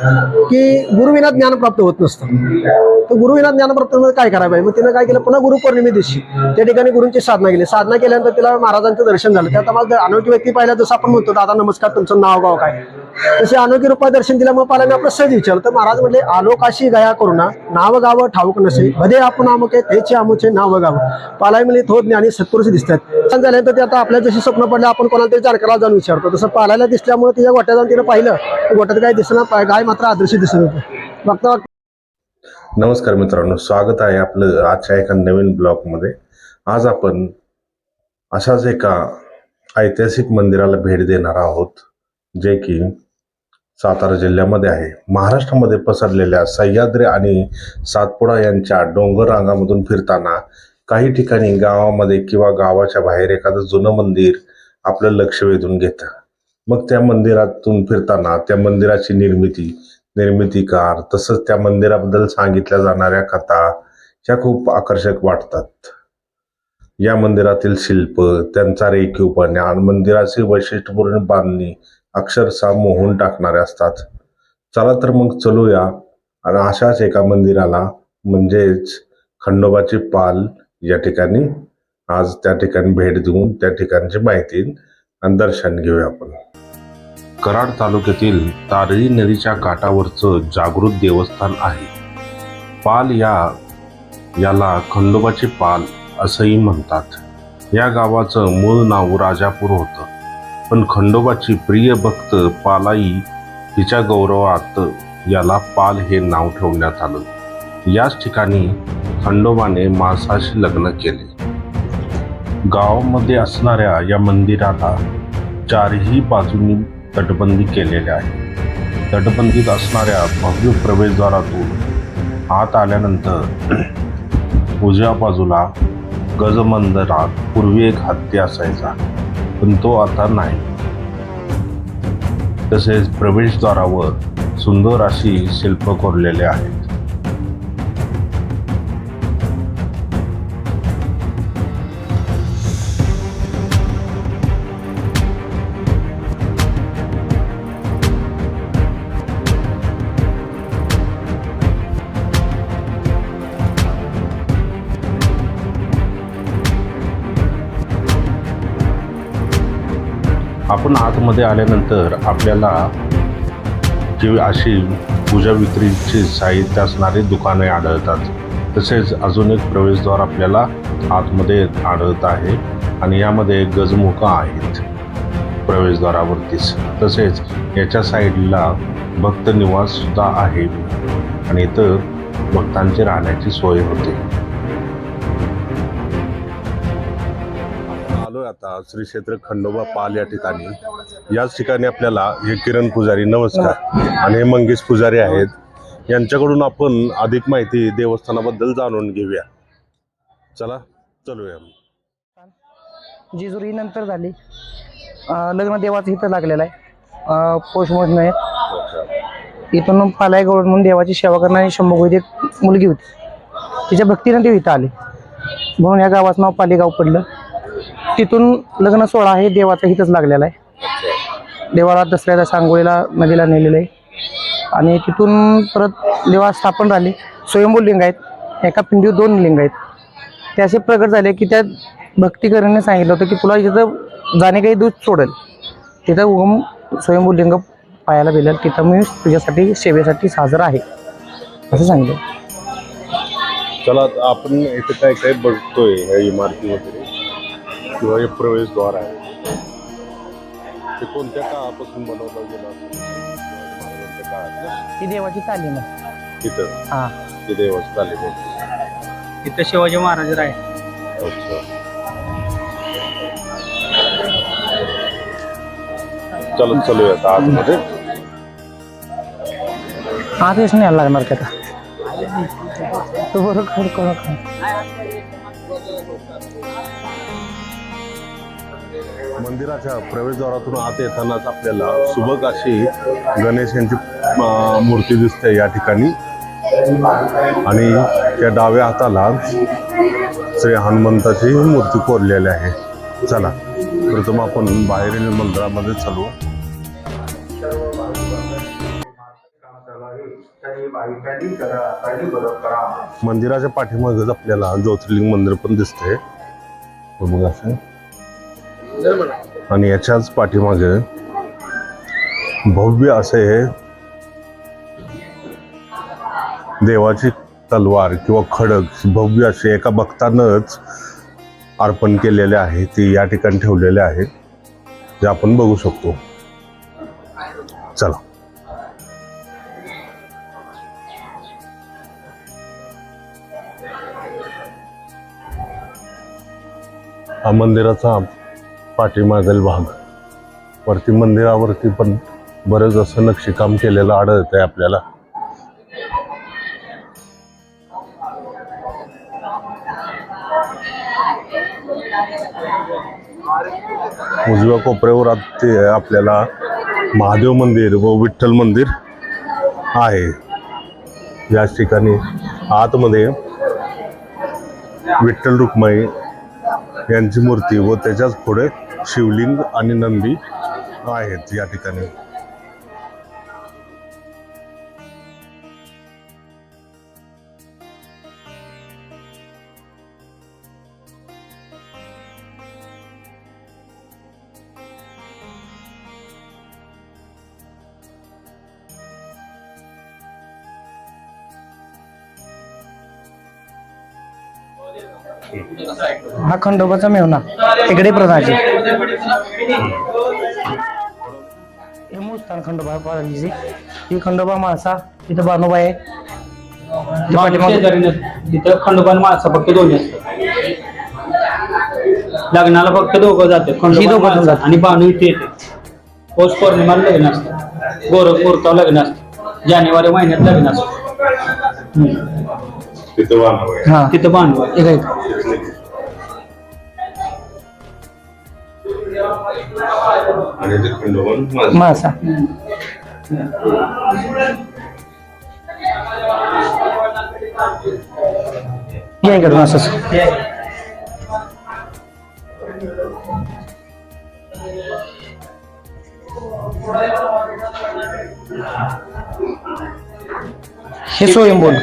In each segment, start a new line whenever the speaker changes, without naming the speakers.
की गुरुविना ज्ञान प्राप्त होत नसतं. तर गुरुविना ज्ञान प्राप्त काय करावं? मग तिनं काय केलं? पुन्हा गुरुपौर्णिमे दिवशी त्या ठिकाणी गुरुंची साधना केली. साधना केल्यानंतर तिला महाराजांचं दर्शन झालं. त्यात आम्हाला अनोळखी व्यक्ती पाहिल्या जसं आपण म्हणतो दादा नमस्कार तुमचं नाव गाव काय? तसे अनोखी रूपात दर्शन दिल्यामुळे पाहिल्याने आपलं सहज विचारलं. तर महाराज म्हणले आलोकाशी गया करुणा नाव गाव ठाऊक नसे भदे आपण आमुके त्याचे आमुचे नाव गाव. पालाय म्हणजे थोड ज्ञानी सत्पुरुष दिसतात. झाल्यानंतर ते आता आपल्या जशी स्वप्न पडलं आपण कोणाला तरी जाणकाराला जाऊन विचारतो. तसं पालायला दिसल्यामुळे तिच्या गोट्या जाऊन तिनं पाहिलं. गोट्यात काय दिसणार गाय मात्र आदर्शी दिसत होतं. बघता
नमस्कार मित्रांनो स्वागत आहे आपलं आजच्या एका नवीन ब्लॉगमध्ये. आज आपण अशाच एका ऐतिहासिक मंदिराला भेट देणार आहोत जे की सातारा जिल्ह्यामध्ये आहे. महाराष्ट्रामध्ये पसरलेल्या सह्याद्री आणि सातपुडा यांच्या डोंगर रांगामधून फिरताना काही ठिकाणी गावामध्ये किंवा गावाच्या बाहेर एखादं जुनं मंदिर आपलं लक्ष वेधून घेतं. मग त्या मंदिरातून फिरताना त्या मंदिराची निर्मिती निर्मितीकार तसंच त्या मंदिराबद्दल सांगितल्या जाणाऱ्या कथा ह्या खूप आकर्षक वाटतात. या मंदिरातील शिल्प त्यांचा रेखीवपणे आणि मंदिराची वैशिष्ट्यपूर्ण बांधणी अक्षरशः मोहून टाकणारे असतात. चला तर मग चलूया आणि अशाच एका मंदिराला म्हणजेच खंडोबाची पाल या ठिकाणी आज त्या ठिकाणी भेट देऊन त्या ठिकाणची माहिती आणि दर्शन घेऊया आपण. कराड तालुक्यातील तारळी नदीच्या काठावरचं जागृत देवस्थान आहे. पाल या याला खंडोबाचे पाल असंही म्हणतात. या गावाचं मूळ नाव राजापूर होतं. पण खंडोबाची प्रिय भक्त पालाई हिच्या गौरवात याला पाल हे नाव ठेवण्यात आलं. याच ठिकाणी खंडोबाने मासाशी लग्न केले. गावामध्ये असणाऱ्या या मंदिराला चारही बाजूंनी तटबंदी केलेल्या आहे तटबंदीत असणाऱ्या भव्य प्रवेशद्वारातून आत आल्यानंतर उजव्या बाजूला गजमंदरात पूर्वी एक हत्ती असायचा पण तो आता नाही. तसेच प्रवेशद्वारावर सुंदर अशी शिल्प कोरलेले आहेत. मार्केटमध्ये आल्यानंतर आपल्याला जी अशी पूजा विक्रीची साहित्य असणारी दुकाने आढळतात. तसेच अजून एक प्रवेशद्वार आपल्याला आतमध्ये आढळत आहे आणि यामध्ये गजमुखा आहेत प्रवेशद्वारावरतीच. तसेच याच्या साईडला भक्त निवास सुद्धा आहे आणि इथं भक्तांची राहण्याची सोय होते. आलोय आता श्री क्षेत्र खंडोबा पाल या ठिकाणी. याच ठिकाणी आपल्याला हे किरण पुजारी नमस्कार आणि हे मंगेश पुजारी आहेत. यांच्याकडून आपण अधिक माहिती देवस्थानाबद्दल जाणून घेऊया. चला चलूया.
जेजुरी नंतर झाली. लग्न देवाचं इथं लागलेलं आहे. पौष आहे. इथून पालायगड म्हणून देवाची सेवा करणारी एक मुलगी होती. तिच्या भक्तीनं ते इथं आले. म्हणून या गावाचं नाव पालेगाव पडलं. तिथून लग्न सोहळा आहे देवाचा इथंच लागलेला आहे. देवाला दसऱ्याला सांगोळीला नदीला नेलेलं आहे. आणि तिथून परत देवा स्थापन झाले. स्वयंभू लिंग आहेत. एका पिंडीवर दोन लिंग आहेत. ते असे प्रगट झाले की त्या भक्तिकरांनी सांगितलं होतं की तुला जिथं जाणे काही दूध सोडेल. तिथं उगम स्वयंभू लिंग पाहायला भेटेल. तिथं मी तुझ्यासाठी सेवेसाठी साजरा आहे. असं सांगितलं.
चला आपण इथे काय काय बघतोय या इमारती वगैरे किंवा हे प्रवेशद्वार आहे. ते कोणत्या काळापासून बनवलं गेलं असेल? महाराजांच्या
देवाची तालीम आहे.
तिथं?
हा.
ते देवस्थ आले होते
तिथं शिवाजी महाराज आहे
अच्छा. चलो चलूया आता आतमध्ये.
हा तेच नाही यायला लागणार का तो बरोबर कोण
मंदिराच्या प्रवेशद्वारातून आत येतानाच आपल्याला सुबक अशी गणेश यांची मूर्ती दिसते या ठिकाणी. आणि त्या डाव्या हाताला श्री हनुमंताची मूर्ती कोरलेली आहे. चला प्रथम आपण बाहेरील मंदिरामध्ये चालू. मंदिराच्या पाठीमागच आपल्याला ज्योतिर्लिंग मंदिर पण दिसते बघ असं आणि याच्याच पाठीमागे भव्य असे देवाची तलवार किंवा खडक भव्य असे एका भक्तानंच अर्पण केलेले आहे ती या ठिकाणी ठेवलेले आहे जे आपण बघू शकतो. चला. हा मंदिराचा पाठीमागील भाग. वरती मंदिरावरती पण बरंच असं नक्षीकाम केलेलं आढळत आहे आपल्याला. उजव्या कोपऱ्यावर आत- ते आपल्याला महादेव मंदिर व विठ्ठल मंदिर आहे. याच ठिकाणी आतमध्ये विठ्ठल रुक्माई यांची मूर्ती व त्याच्याच पुढे शिवलिंग आणि नंदी आहेत या ठिकाणी.
हा खंडोबाचा मेवना तिकडे प्रधानची हे मूळ स्थान खंडोबा पाहिजे ही खंडोबा माळसा तिथं बानोबा आहे.
तिथं खंडोबान माणसं फक्त दोन्ही असतात. लग्नाला फक्त दोघं जाते खंडोबा माणसं
जातात.
आणि बाणू इथे येते पौष पौर्णिमाला लग्न असतं. गोरखपूरचा लग्न असतं. जानेवारी महिन्यात लग्न असतं.
तिथं वाहनावर आहे.
हा
तिथं बांधव आहे.
इथं इथं.
आणि ते खंडोबान माझं.
माळसा या इकडून असंच हे स्वयंभून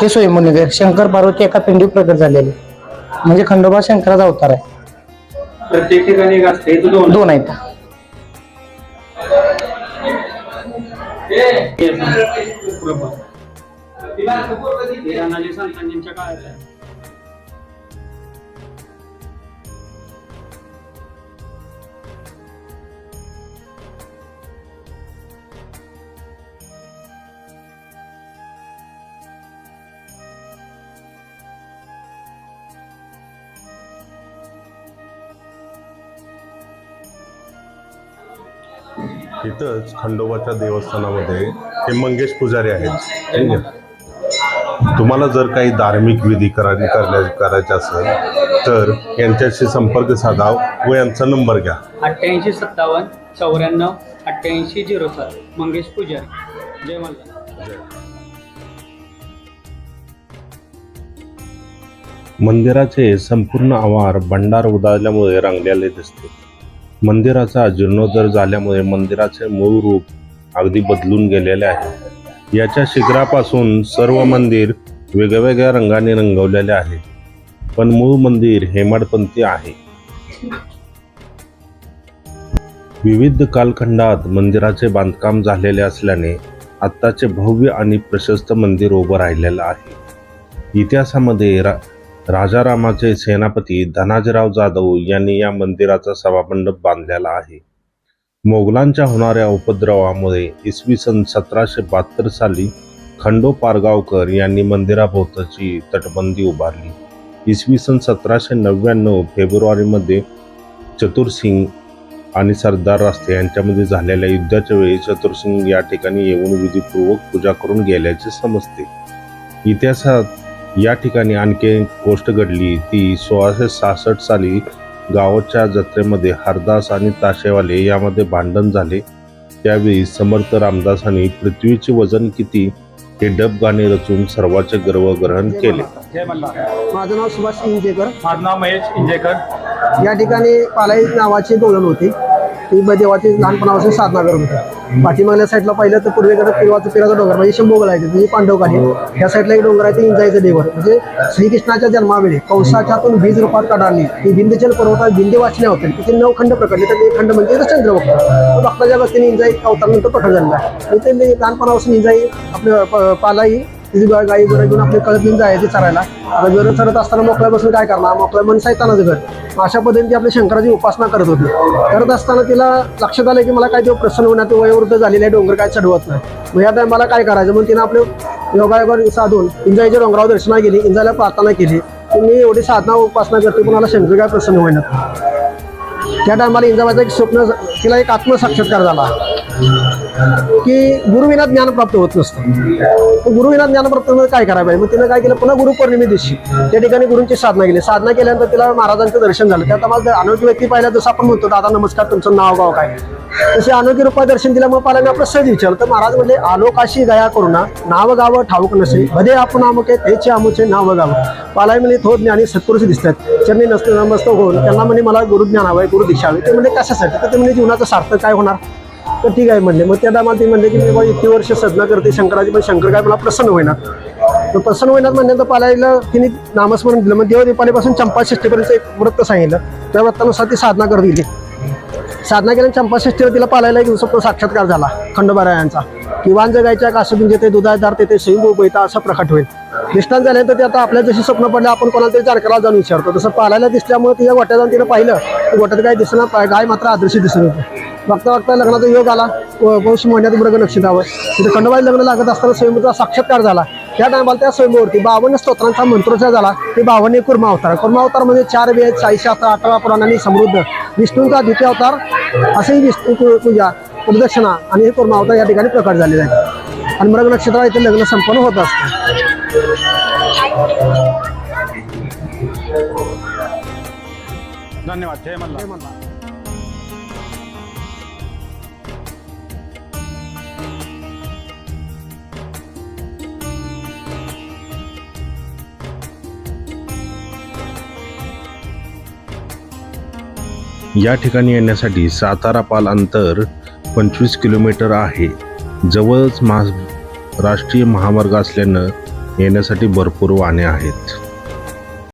हे स्वयंभून आहे. शंकर पार्वती एका पिंडीत प्रकट झालेले म्हणजे खंडोबा शंकराचा अवतार आहे
प्रत्येक ठिकाणी एक असतं इथं दोन
दोन आहेत
राणाजी संतांच्या काळात आहे.
इथंच खंडोबाच्या देवस्थानामध्ये हे मंगेश पुजारी आहेत? तुम्हाला जर काही धार्मिक विधी करा करण्या करायचे असेल तर यांच्याशी संपर्क साधा व यांचा नंबर घ्या.
अठ्ठ्याऐंशी सत्तावन्न चौऱ्याण्णव अठ्ठ्याऐंशी झिरो सात. मंगेश पुजारी. जय मल्हार
मंदिराचे संपूर्ण आवार भंडार उडाल्यामुळे रंगलेले दिसते. मंदिराचा जीर्णोद्धार झाल्यामुळे मंदिराचे मूळ रूप अगदी बदलून गेलेले आहे. याच्या शिखरापासून सर्व मंदिर वेगवेगळ्या रंगाने रंगवलेले आहे. पण मूळ मंदिर हेमाडपंथी आहे. विविध कालखंडात मंदिराचे बांधकाम झालेले असल्याने आत्ताचे भव्य आणि प्रशस्त मंदिर उभं राहिलेलं आहे. इतिहासामध्ये रा राजारामाचे सेनापती धनाजीराव जाधव यांनी या मंदिराचा सभामंडप बांधलेला आहे. मोगलांच्या होणाऱ्या उपद्रवामुळे इसवी सन सतराशे बहात्तर साली खंडो पारगावकर यांनी मंदिराभोवताची तटबंदी उभारली. इसवी सन सतराशे नव्याण्णव फेब्रुवारीमध्ये चतुरसिंग आणि सरदार रास्ते यांच्यामध्ये झालेल्या युद्धाच्या वेळी चतुरसिंग या ठिकाणी येऊन विधीपूर्वक पूजा करून गेल्याचे समजते. इतिहासात या ठिकाणी आणखी एक गोष्ट घडली ती सोळाशे सहासष्ट साली गावाच्या जत्रेमध्ये हरदास आणि ताशेवाले यामध्ये भांडण झाले. त्यावेळी समर्थ रामदासांनी पृथ्वीचे वजन किती हे डब गाणे रचून सर्वांचे गर्वग्रहण केले.
जय मल्हार
माझं नाव सुभाष इंजेकर.
माझं नाव महेश इंजेकर.
या ठिकाणी पालाई नावाची दोलन होती. ब- देवाची लहानपणापासून साधना करत होती. पाठीमागल्या साईडला पाहिलं तर पूर्वेकडे पिरवाचं पिराचा डोंगर म्हणजे शंभोगला आहे म्हणजे पांडवकाली या साईडला एक डोंगर आहे ते इंजायचं देवर. म्हणजे श्रीकृष्णाच्या जन्मावेळी कंसाच्यातून बीज रूपात काढाली. ती बिंदचल पर्वतात बिंदे वाचल्या होत्या. तिथे नऊ खंड प्रकटले तर एक खंड म्हणजे चंद्रभक्त तो भक्ताच्या वतीने इंजाई अवतारनंतर प्रकट झालेला आहे. आणि ते लहानपणापासून इंजाई आपलं प- तिथे तिची गाई बरं घेऊन आपली कळत घेऊन जायची चरायला. आता गरज चरत असताना मोकळ्या बसून काय करणार? मोकळ्या मन सैतानाचं घर. अशा पद्धतीने ती शंकराची उपासना करत होती. करत असताना तिला लक्षात आलं की मला काय ते प्रसन्न होण्यात वयोवृद्ध झालेलं आहे डोंगर काय चढवत नाही. मग या टायमाला काय करायचं? मग तिनं आपले योगायोगा साधून इंजाईच्या डोंगरावर दर्शना केली इंजायला प्रार्थना केली. मी एवढी साधना उपासना करते पण मला शंकर काय प्रसन्न होईना. त्या टायमाला इंजाबाचं एक स्वप्न तिला एक आत्मसाक्षात्कार झाला. की गुरुविना ज्ञान प्राप्त होत नसतं. गुरुविना ज्ञान प्राप्त काय करायला पाहिजे? मग तिनं काय केलं? पुन्हा गुरुपौर्णिमे दिवशी त्या ठिकाणी गुरुंची साधना केली. साधना केल्यानंतर तिला महाराजांचं दर्शन झालं. त्यात मला अनोळखी व्यक्ती पाहिल्या जसं आपण म्हणतो दादा नमस्कार तुमचं नाव गाव काय? तसे अनोखी रूपात दर्शन दिल्यामुळे पाल्याने आपलं सहज विचारलं तर महाराज म्हणजे आलोकाशी गया करुणा नाव गावं ठाऊक नसे. भदे आपण अमुके तेचे अमुचे नाव गावं. पालाय म्हणजे थोर ज्ञानी सत्पुरुष दिसतात. चरणी नसतं नमस्त होऊन त्यांना म्हणजे मला गुरुज्ञान हवंय गुरु दीक्षा हवी. ते म्हणजे कशासाठी? तर ते म्हणजे जीवनाचं सार्थक काय होणार? तर ठीक आहे म्हणले. मग त्या टायमाला ते म्हणले की मी बाबा इतकी वर्ष सदना करते शंकराची पण शंकर काय मला प्रसन्न होईना. तर प्रसन्न होईनात म्हणल्यानंतर पालायला तिने नामस्मरण दिलं. मग देवदीपालीपासून चंपा षष्टीपर्यंत एक व्रत सांगितलं त्या व्रतानुसार ती साधना करत गेली. साधना केल्याने चंपाषष्ठीवर तिला पालायला एक दिवसात साक्षात्कार झाला खंडोबारायांचा. की वाण जगायच्या कासबीन जेथे दुधाळदार तेथे सैंग उभयता असं प्रकट होईल. निष्ठान झाल्यानंतर ते आता आपल्या जशी स्वप्न पडलं आपण कोणाला तरी चारकाला जाऊन विचारतो. तसं पालायला दिसल्यामुळे तिच्या गोट्या जाऊन तिनं पाहिलं तर गोट्यात काय दिसणार गाय मात्र आदर्शी दिसत होती. बघता बघता लग्नाचा योग आला. पौष महिन्यात मृग द्यावं तिथे खंडोबाई लग्न लागत असताना स्वयंभूचा साक्षात्कार झाला. त्या टायमाला त्या स्वयंभूवरती बावन्न स्तोत्रांचा मंत्रोच्चार झाला. ते बावन्न कुर्मा अवतार. कुर्मा अवतार म्हणजे चार वेद चाळीस अठरा अठरा पुराणांनी समृद्ध. विष्णूंचा द्वितीय अवतार असेही विष्णू पूजा. प्रदक्षिणा आणि हे कुर्मा अवतार या ठिकाणी प्रकट झालेले आहे आणि मृग नक्षत्रावर इथे लग्न संपन्न होत असतं.
धन्यवाद. जय मल्हार.
या ठिकाणी येण्यासाठी सातारा पाल अंतर पंचवीस किलोमीटर आहे. जवळच महा राष्ट्रीय महामार्ग असल्यानं येण्यासाठी भरपूर वाहने आहेत.